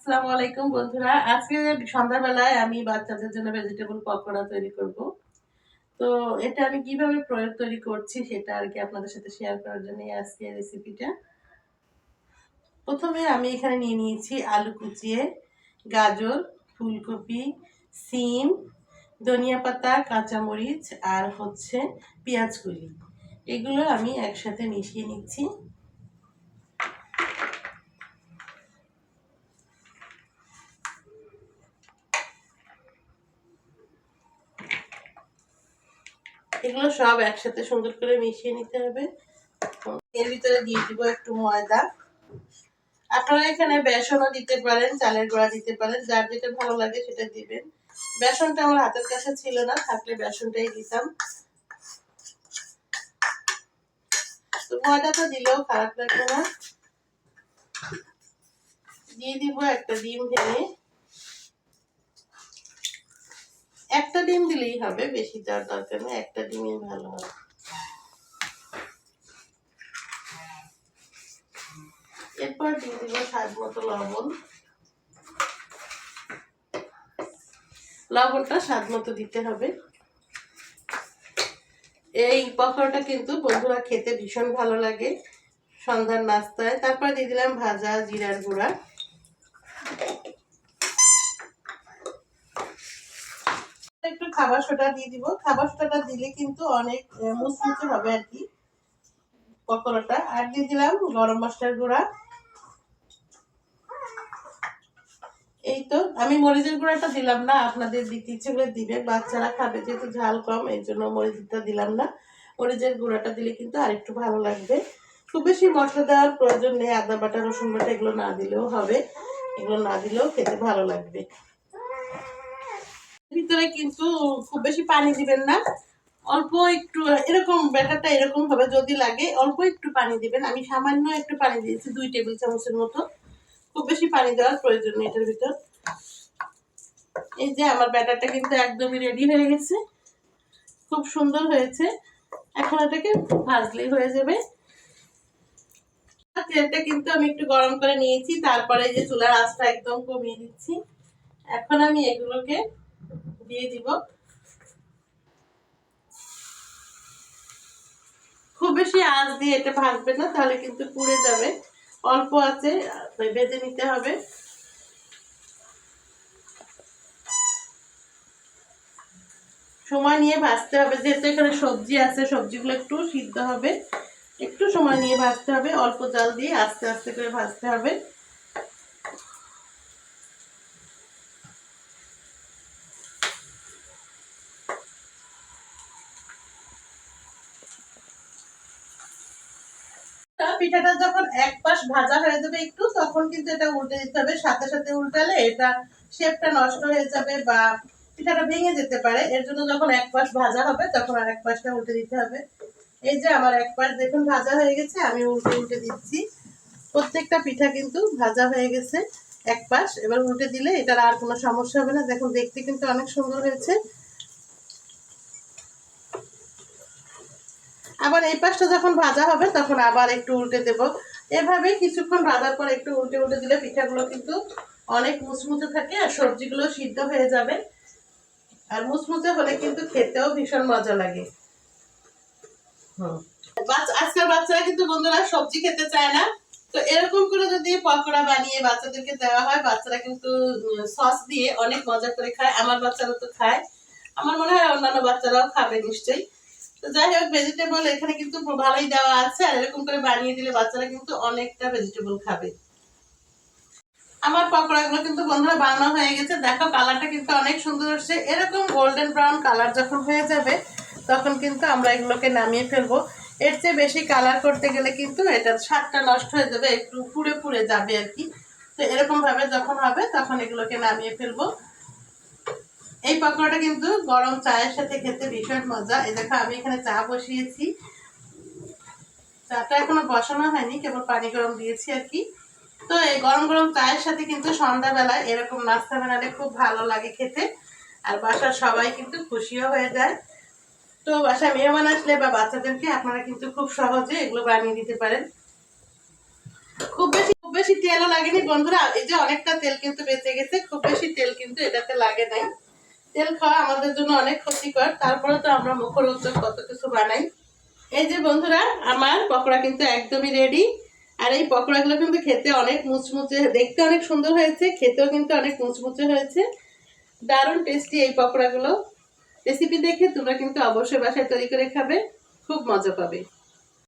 আসসালামু আলাইকুম বন্ধুরা। আজকে সন্ধ্যাবেলায় আমি বাচ্চাদের জন্য ভেজিটেবল পকোড়া তৈরি করব। তো এটা আমি কীভাবে প্রয়োগ তৈরি করছি সেটা আর কি আপনাদের সাথে শেয়ার করার জন্য আজকে রেসিপিটা প্রথমে আমি এখানে নিয়ে নিয়েছি আলু কুচিয়ে, গাজর, ফুলকপি, সিম, ধনিয়া পাতা, কাঁচামরিচ আর হচ্ছে পেঁয়াজ কুলি এগুলো আমি একসাথে মিশিয়ে নিচ্ছি। এগুলো সব একসাথে সুন্দর করে মিশিয়ে নিতে হবে। এর ভিতরে দিয়ে দিব একটু ময়দা। আপনারা এখানে বেসনও দিতে পারেন, চালের গুঁড়া দিতে পারেন, যার যেটা ভালো লাগে সেটা দিবেন। বেসনটা আমার হাতের কাছে ছিল না, থাকলে বেসনটাই দিতাম। তো ময়দাটা দিলেও খারাপ লাগবে না। দিয়ে দিব একটা ডিম ভেঙে। একটা ডিম দিলেই হবে, বেশি দেওয়ার দরকার নেই, একটা ডিমই ভালো হবে। এরপর দিয়ে দিব স্বাদ মতো লবণ। লবণটা স্বাদ মতো দিতে হবে। এই পকোড়াটা কিন্তু বন্ধুরা খেতে ভীষণ ভালো লাগে। সন্ধ্যার নাস্তায়। তারপর দিয়ে দিলাম ভাজা জিরার গুঁড়া একটু খাবার সোডা দিয়ে দিব। খাবার সোডাটা দিলে কিন্তু অনেক মুচমুচে হবে আর কি পকোড়াটা। আর দিয়ে দিলাম গরম মশলার গুঁড়া। এই তো, আমি মরিচের গুঁড়াটা দিলাম না, আপনাদের দিতে ইচ্ছে করে দিবে বাচ্চারা খাবে যেহেতু ঝাল কম, এই জন্য মরিচটা দিলাম না। মরিচের গুঁড়াটা দিলে কিন্তু আরেকটু ভালো লাগবে। খুব বেশি মশলা দেওয়ার প্রয়োজন নেই, আদা বাটা, রসুন বাটা এগুলো না দিলেও হবে। এগুলো না দিলেও খেতে ভালো লাগবে। ভিতরে কিন্তু খুব বেশি পানি দিবেন না। অল্প একটু, এরকম ব্যাটারটা এরকম হবে যদি লাগে, অল্প একটু পানি দিবেন। আমি সামান্য একটু পানি দিয়েছি, দুই টেবিল চামচের মতো। খুব বেশি পানি দেওয়ার প্রয়োজন নেই এটার ভিতর। এই যে আমার ব্যাটারটা কিন্তু একদমই রেডি হয়ে গেছে। খুব সুন্দর হয়েছে। এখন এটাকে ভাজলেই হয়ে যাবে। তেলটা কিন্তু আমি একটু গরম করে নিয়েছি, তারপরে যে চুলার আঁচটা একদম কমিয়ে দিচ্ছি। এখন আমি এগুলোকে দিয়ে দিব। খুব বেশি আঁচ দিয়ে এটা ভাজবে না, তাহলে কিন্তু পুড়ে যাবে। অল্প আছে ভেজে নিতে হবে। সময় নিয়ে ভাজতে হবে, যেহেতু এখানে সবজি আছে, সবজিগুলো একটু সিদ্ধ হবে। একটু সময় নিয়ে ভাজতে হবে, অল্প জাল দিয়ে আস্তে আস্তে করে ভাজতে হবে। পিঠাটা যখন এক পাশ ভাজা হয়ে যাবে একটু, তখন কিন্তু এটা উল্টে দিতে হবে। সাথে সাথে উল্টালে এটা শেপটা নষ্ট হয়ে যাবে বা পিঠাটা ভেঙে যেতে পারে। এর জন্য যখন এক পাশ ভাজা হবে, তখন আর এক পাশটা উল্টে দিতে হবে। এই যে আমার এক পাশ দেখুন ভাজা হয়ে গেছে, আমি উল্টে উল্টে দিচ্ছি। প্রত্যেকটা পিঠা কিন্তু ভাজা হয়ে গেছে এক পাশ। এবার উল্টে দিলে এটার আর কোনো সমস্যা হবে না। দেখুন, দেখতে কিন্তু অনেক সুন্দর হয়েছে। আবার এই পাশটা যখন ভাজা হবে তখন আবার একটু উল্টে দেব। এভাবে কিছুক্ষণ ভাজার পর একটু উল্টে উল্টে দিলে পিঠাগুলো কিন্তু অনেক মুচমুচে থাকে আর সবজিগুলো সিদ্ধ হয়ে যাবে। আর মুচমুচে হলে কিন্তু খেতেও ভীষণ মজা লাগে। আজকাল বাচ্চারা কিন্তু বন্ধুরা সবজি খেতে চায় না। তো এরকম করে যদি পকোড়া বানিয়ে বাচ্চাদেরকে দেওয়া হয় বাচ্চারা কিন্তু সস দিয়ে অনেক মজা করে খায়। আমার বাচ্চারা তো খায়। আমার মনে হয় অন্যান্য বাচ্চারাও খাবে নিশ্চয়ই। যাই হোক ভেজিটেবল এখানে কিন্তু ভালোই দেওয়া আছে, আর এরকম করে বানিয়ে দিলে বাচ্চারা কিন্তু অনেকটা ভেজিটেবল খাবে। আমার পকোড়াগুলো কিন্তু বন্ধুরা বানানো হয়ে গেছে। দেখো কালারটা কিন্তু অনেক সুন্দর হচ্ছে এরকম গোল্ডেন ব্রাউন কালার যখন হয়ে যাবে, তখন কিন্তু আমরা এগুলোকে নামিয়ে ফেলব। এর চেয়ে বেশি কালার করতে গেলে কিন্তু এটার স্বাদটা নষ্ট হয়ে যাবে, একটু পুড়ে পুড়ে যাবে আর কি। তো এরকম ভাবে যখন হবে, তখন এগুলোকে নামিয়ে ফেলব। এই পকোড়াটা কিন্তু গরম চায়ের সাথে খেতে ভীষণ মজা। এই দেখো, আমি এখানে চা বসিয়েছি। চাটা এখনও বসানো হয়নি, কেবল পানি গরম দিয়েছি আর কি। তো এই গরম গরম চায়ের সাথে কিন্তু সন্ধ্যাবেলায় এরকম নাস্তা বানালে খুব ভালো লাগে খেতে। আর বাসার সবাই কিন্তু খুশিও হয়ে যায়। তো বাসায় মেহমান আসলে বা বাচ্চাদেরকে আপনারা কিন্তু খুব সহজে এগুলো বানিয়ে দিতে পারেন। খুব বেশি খুব বেশি তেলও লাগেনি। বন্ধুরা, এই যে অনেকটা তেল কিন্তু বেঁচে গেছে, খুব বেশি তেল কিন্তু এটাতে লাগে নাই। তেল খাওয়া আমাদের জন্য অনেক ক্ষতিকর। তারপরে তো আমরা মুখর মুখরোচক কত কিছু বানাই। এই যে বন্ধুরা, আমার পকোড়া কিন্তু একদমই রেডি আর এই পকোড়াগুলো কিন্তু খেতে অনেক মুচমুচে, দেখতে অনেক সুন্দর হয়েছে, খেতেও কিন্তু অনেক মুচমুচে হয়েছে। দারুণ টেস্টি এই পকোড়াগুলো। রেসিপি দেখে তোমরা কিন্তু অবশ্যই বাসায় তৈরি করে খাবে, খুব মজা পাবে।